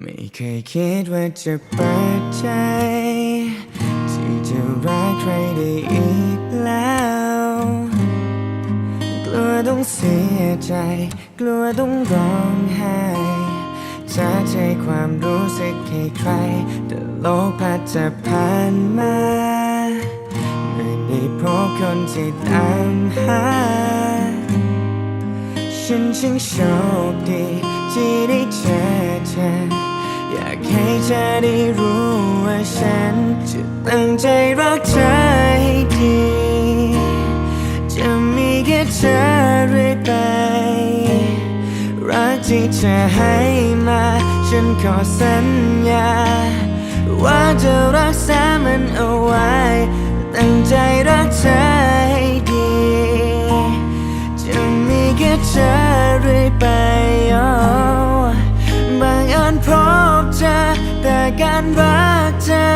ไม่เคยคิดว่าจะเปิดใจ ที่จะรักใครได้อีกแล้ว กลัวต้องเสียใจ กลัวต้องร้องไห้จะใจความรู้สึกให้ใคร แต่โลกพัดจะผ่านมาเมื่อได้พบคนที่ตามหา ฉันช่างโชคดี เธอได้รู้ว่าฉัน จะตั้งใจรักเธอให้ดี จะมีแค่เธอเรื่อยไป รักที่เธอให้มา ฉันขอสัญญา ว่าจะรักษามันเอาไว้ ตั้งใจรักเธอ เธอ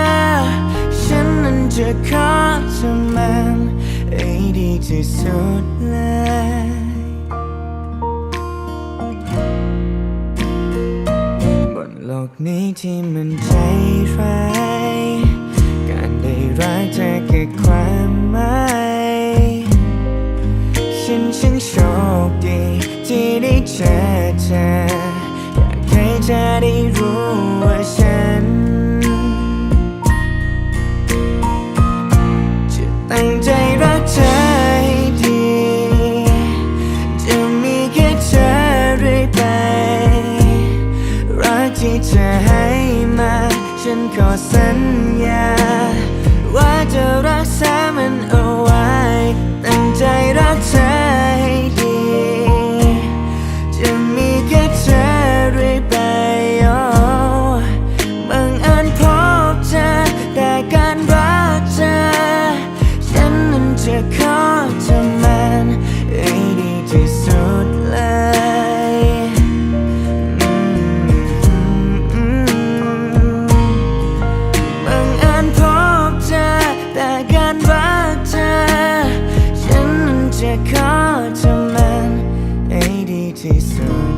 ฉันนั้นจะขอทำมันให้ดีที่สุดเลยบนโลกนี้ที่มันใจร้ายการได้รักเธอคือความหมายฉันช่างโชคดีที่ได้เจอเธออยากให้เธอได้รู้ ขอสัญญา ฉันนั้